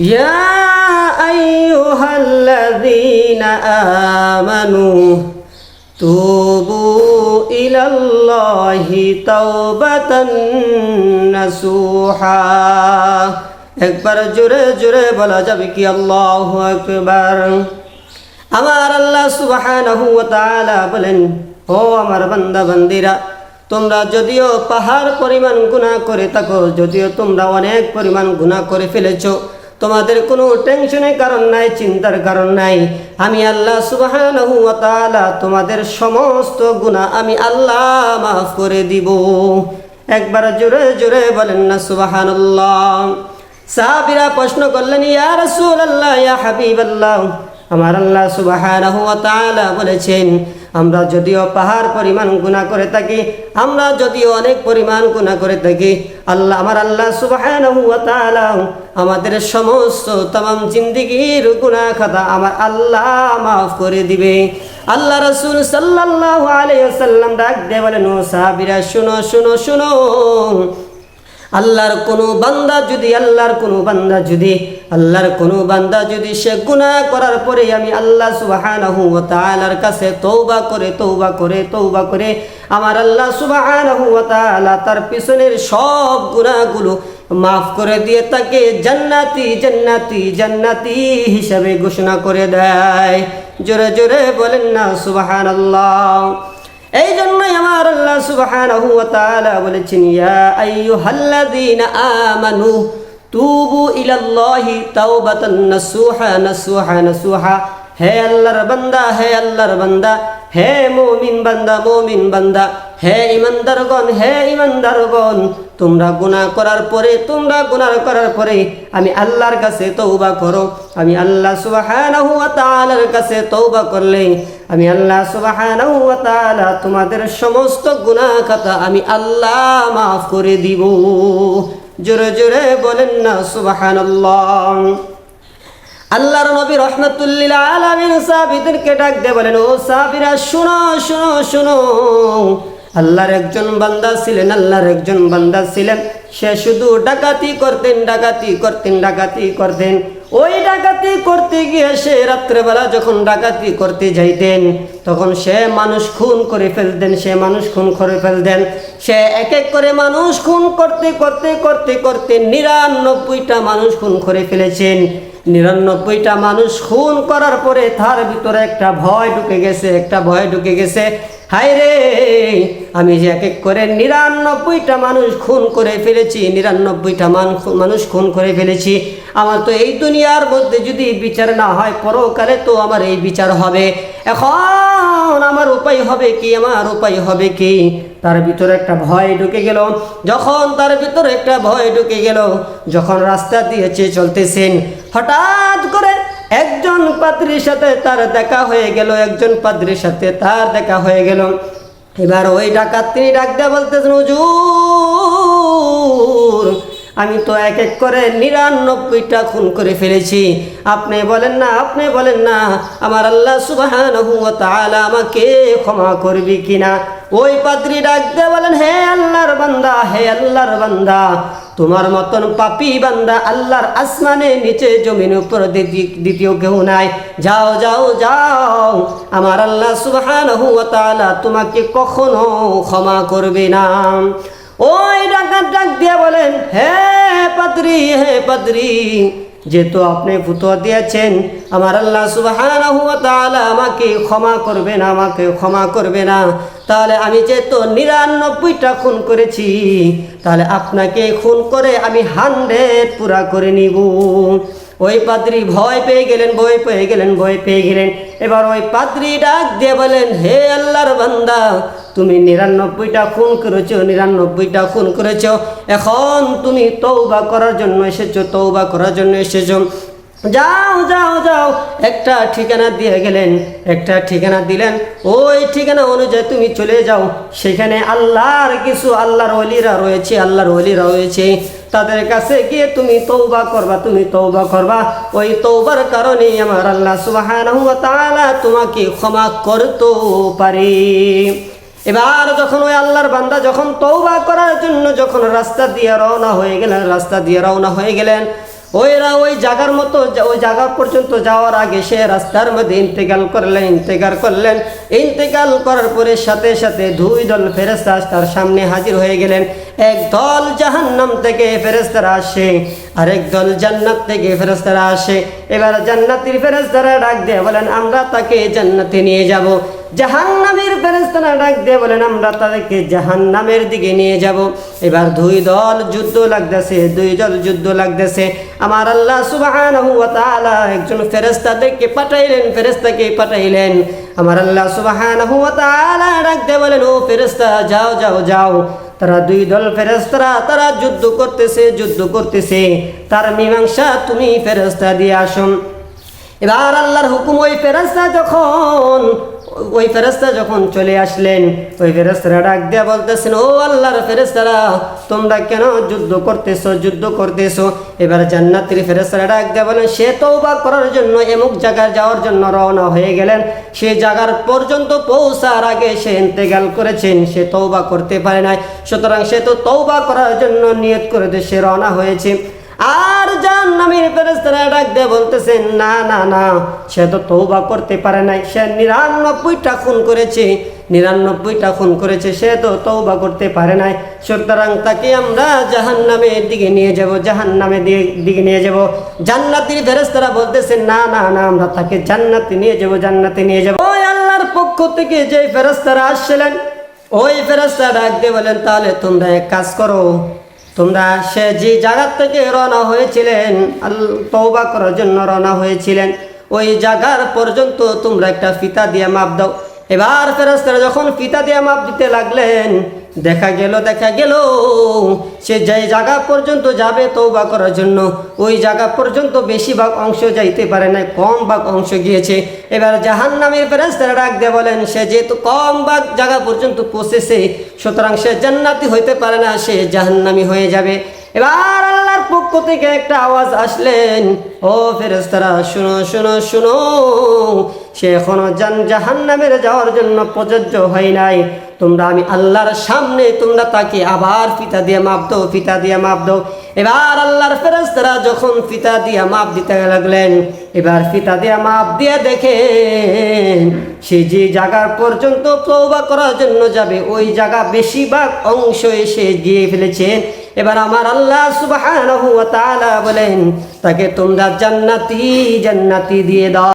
يا أيها الذين آمنوا توبوا إلى الله توبة نصوحا একবার জোরে জোরে বলা যাবে কি আল্লাহ আকবার আমার আল্লাহ সুবহানাহু ওয়া তাআলা বলেন ও আমার বান্দা বান্দিরা তোমরা যদিও পাহাড় পরিমাণ গুনাহ করে থাকো যদিও তোমরা অনেক পরিমাণ গুনাহ করে ফেলেছো তোমাদের কোনো টেনশনের কারণ নাই, চিন্তার কারণ নাই। আমি আল্লাহ তাআলা তোমাদের সমস্ত গুণা আমি আল্লাহ মাফ করে দিব। একবার জোরে জোরে বলেন না সুবাহান সাহাবিরা প্রশ্ন করলেন, ইয়া সুল্লাহ ইয়া হাবিবাল্লাহ। আমার আল্লাহ তাআলা বলেছেন, আমরা যদিও পাহাড় পরিমাণ গুণা করে থাকি, আমরা যদিও অনেক পরিমাণ গুণা করে থাকি, আল্লাহ আমার আল্লাহ তাআলা আমাদের সমস্ত তাম জিন্দিগির গুনাহ খাতা আমার আল্লাহ মাফ করে দিবে। আল্লাহ রাসূল সাল্লাল্লাহু আলাইহি ওয়াসাল্লাম ডাক দিয়ে ও সাহাবীরা, শুনো শুনো শুনো। আল্লাহর কোনো বান্দা যদি, আল্লাহর কোনো বান্দা যদি, আল্লাহর কোনো বান্দা যদি সে গুনাহ করার পরে আমি আল্লাহ ওয়া তাআলার কাছে তওবা করে তৌবা করে তৌবা করে আমার আল্লাহ তাআলা তার পিছনের সব গুনাহগুলো মাফ করে দিয়ে তাকে জান্নাতি জান্নাতি জান্নাতি হিসাবে ঘোষণা করে দেয়। জোরে জোরে বলেন না সুবহানাল্লাহ। এই জন্যই আমার আল্লাহ সুবহানাহু ওয়া তাআলা বলেছেন ইয়া আইয়ুহাল্লাযীনা আমানু তুবু ইলাল্লাহি তাওবাতান নাসুহা নাসুহা নাসুহা হে আল্লাহর বান্দা হে আল্লাহর বান্দা হে মুমিন বান্দা মুমিন বান্দা হে ইমানদারগণ হে ইমানদারগণ তোমরা গুনাহ করার পরে, তোমরা গুনাহ করার পরে আমি আল্লাহর কাছে তৌবা করো। আমি আল্লাহ সুবহানাহু কাছে তৌবা করলে, আমি আল্লাহ তাআলা তোমাদের সমস্ত গুনাহ খাতা আমি আল্লাহ মাফ করে দিব। জোরে জোরে বলেন না, সুবহানাল্লাহ। আল্লাহর নবী রহমতুল্লিল আলামিন সাহাবীদেরকে ডাক দিয়ে বলেন, ও সাহাবীরা শুনো শুনো শুনো। আল্লাহর একজন বান্দা ছিলেন, আল্লাহর একজন বান্দা ছিলেন। সে শুধু ডাকাতি করতেন ডাকাতি করতেন ডাকাতি করতেন। ওই ডাকাতি করতে গিয়ে সে রাত্রেবেলা যখন ডাকাতি করতে যাইতেন, তখন সে মানুষ খুন করে ফেলতেন, সে মানুষ খুন করে ফেলতেন। সে এক এক করে মানুষ খুন করতে করতে করতে করতে নিরানব্বইটা মানুষ খুন করে ফেলেছেন। নিরানব্বইটা মানুষ খুন করার পরে তার ভিতরে একটা ভয় ঢুকে গেছে, একটা ভয় ঢুকে গেছে। হায় রে, আমি যে এক এক করে নিরানব্বইটা মানুষ খুন করে ফেলেছি, নিরানব্বইটা মানুষ খুন করে ফেলেছি। আমার তো এই দুনিয়ার মধ্যে যদি বিচার না হয়, পরকালে তো আমার এই বিচার হবে। এখন আমার উপায় হবে কি, আমার উপায় হবে কি? তার ভিতরে একটা ভয় ঢুকে গেল। যখন তার ভিতরে একটা ভয় ঢুকে গেল, যখন রাস্তা দিয়েছে চলতেছেন, হঠাৎ করে একজন পাত্রীর সাথে তার দেখা হয়ে গেল, একজন পাত্রীর সাথে তার দেখা হয়ে গেল। এবার ওই ডাকাত তিনি ডাক দেওয়া বলতেছেন, হুজুর আমি তো এক এক করে নিরানব্বইটা খুন করে ফেলেছি। আপনি বলেন না, আপনি বলেন না, আমার আল্লাহ তাআলা আমাকে ক্ষমা করবি কিনা? ওই পাদ্রি ডাক দিয়ে বলেন, হে আল্লাহর বান্দা, হে আল্লাহর বান্দা, তোমার মতন পাপি বান্দা আল্লাহর আসমানে নিচে জমিন উপর দ্বিতীয় কেউ নাই। যাও যাও যাও, আমার আল্লাহ ওয়া তাআলা তোমাকে কখনো ক্ষমা করবে না। ওই ডাকাত ডাক দিয়ে বলেন, হে পাদ্রি হে পাদ্রি, যেহেতু আপনি ফুতুয়া দিয়েছেন, আমার আল্লাহ ওয়া আমাকে ক্ষমা করবে না, আমাকে ক্ষমা করবে না। তাহলে আমি যেহেতু নিরানব্বইটা খুন করেছি, তাহলে আপনাকে খুন করে আমি হান্ড্রেড পুরা করে নিব। ওই পাদ্রি ভয় পেয়ে গেলেন, ভয় পেয়ে গেলেন, ভয় পেয়ে গেলেন। এবার ওই পাদ্রি ডাক দিয়ে বলেন, হে আল্লাহর বান্দা, তুমি নিরানব্বইটা খুন করেছ, নিরানব্বইটা খুন করেছ। এখন তুমি তৌবা করার জন্য এসেছ তৌবা করার জন্য এসেছ। যাও যাও যাও। একটা ঠিকানা দিয়ে গেলেন, একটা ঠিকানা দিলেন। ওই ঠিকানা অনুযায়ী তুমি চলে যাও। সেখানে আল্লাহর কিছু, আল্লাহর অলিরা রয়েছে, আল্লাহর অলিরা রয়েছে। তাদের কাছে গিয়ে তুমি তৌবা করবা, তুমি তৌবা করবা। ওই তৌবার কারণে আমার আল্লাহ তাআলা তোমাকে ক্ষমা করতে পারে। এবার যখন ওই আল্লাহর বান্দা যখন তৌবা করার জন্য যখন রাস্তা দিয়ে রওনা হয়ে গেলেন, রাস্তা দিয়ে রওনা হয়ে গেলেন ওইরা ওই জায়গার মতো ওই জায়গা পর্যন্ত যাওয়ার আগে সে রাস্তার মধ্যে ইন্তেকাল করলেন ইন্তেকাল করলেন। ইন্তেকাল করার পরে সাথে সাথে দুই দল ফেরেস্তা তার সামনে হাজির হয়ে গেলেন। এক দল জাহান্নাম থেকে ফেরেস্তারা আসে, আরেক দল জান্নাত থেকে ফেরেস্তারা আসে। এবার জান্নাতির ফেরেস্তারা ডাক দিয়ে বলেন, আমরা তাকে জান্নাতে নিয়ে যাব। জাহান্নামের ফেরেস্তারা ডাক দিয়ে বলেন, আমরা তাদেরকে জাহান্নামের দিকে নিয়ে যাব। এবার দুই দল যুদ্ধ লাগতেছে, দুই দল যুদ্ধ লাগতেছে। আমার আল্লাহ সুবহানাহু ওয়া তাআলা একজন পাঠাইলেন ফেরেস্তাকে পাঠাইলেন। আমার আল্লাহ তাআলা ডাক দিয়ে বলেন, ও ফেরেশতা, যাও যাও যাও। তারা দুই দল ফেরেশতারা, তারা যুদ্ধ করতেছে যুদ্ধ করতেছে। তার মীমাংসা তুমি ফেরেশতা দিয়ে আসুন এবার আল্লাহর হুকুম, ওই ফেরেস্তা যখন ওই ফেরেস্তা যখন চলে আসলেন, ওই ফেরেস্তারা ডাক দিয়ে বলতেছেন, ও আল্লাহর ফেরেস্তারা তোমরা কেন যুদ্ধ করতেছো যুদ্ধ করতেছো? এবার জান্নাতির ফেরেস্তারা ডাক দিয়ে বলেন, সে তৌবা করার জন্য এমুক জায়গায় যাওয়ার জন্য রওনা হয়ে গেলেন। সে জায়গার পর্যন্ত পৌঁছার আগে সে ইন্তেকাল করেছেন, সে তৌবা করতে পারে নাই। সুতরাং সে তো তৌবা করার জন্য নিয়ত করে সে রওনা হয়েছে। আর জাহান্নামের ফেরেস্তারা ডাক দিয়ে বলতেছেন না না না, সে তো তৌবা করতে পারে নাই। সে নিরানব্বইটা খুন করেছে, নিরানব্বইটা খুন করেছে, সে তো তৌবা করতে পারে নাই। সুতরাং তাকে আমরা জাহান্নামের দিকে নিয়ে যাব, জাহান্নামের দিকে দিকে নিয়ে যাব। জান্নাতির ফেরেস্তারা বলতেছে, না না না, আমরা তাকে জান্নাতে নিয়ে যাব, জান্নাতে নিয়ে যাব। ওই আল্লাহর পক্ষ থেকে যে ফেরেস্তারা আসছিলেন, ওই ফেরেস্তা ডাক দিয়ে বলেন, তাহলে তোমরা এক কাজ করো তোমরা সে যে জায়গার থেকে রওনা হয়েছিলেন তৌবা করার জন্য রওনা হয়েছিলেন, ওই জায়গার পর্যন্ত তোমরা একটা ফিতা দিয়ে মাপ দাও। এবার ফেরস্তারা যখন ফিতা দিয়ে মাপ দিতে লাগলেন দেখা গেল দেখা গেল। সে যে জায়গা পর্যন্ত যাবে তৌবা করার জন্য, ওই জায়গা পর্যন্ত বেশিরভাগ অংশ যাইতে পারে না কম ভাগ অংশ গিয়েছে। এবার জাহান নামের ফেরেস্তারা ডাক দিয়ে বলেন, সে যেহেতু কম ভাগ জায়গা পর্যন্ত পৌঁছেছে, সুতরাং সে জান্নাতি হইতে পারে না, সে জাহান্নামি হয়ে যাবে। এবার আল্লাহর পক্ষ থেকে একটা আওয়াজ আসলেন, ও ফেরেস্তারা শুনো শুনো শুনো। সে এখনও জান জাহান্নামের যাওয়ার জন্য প্রযোজ্য হয় নাই। তোমরা আমি আল্লাহর সামনে, তোমরা তাকে আবার ফিতা দিয়ে মাপ দো ফিতা দিয়ে মাপ দাও। এবার আল্লাহর ফেরেস্তারা যখন ফিতা দিয়ে মাপ দিতে লাগলেন, এবার ফিতা দিয়ে মাপ দিয়ে দেখেন, সে যে জায়গার পর্যন্ত তৌবা করার জন্য যাবে, ওই জায়গা বেশিরভাগ অংশ এসে গিয়ে ফেলেছেন এবার আমার আল্লাহ তাআলা বলেন, তাকে তোমরা জান্নাতি জান্নাতি দিয়ে দাও।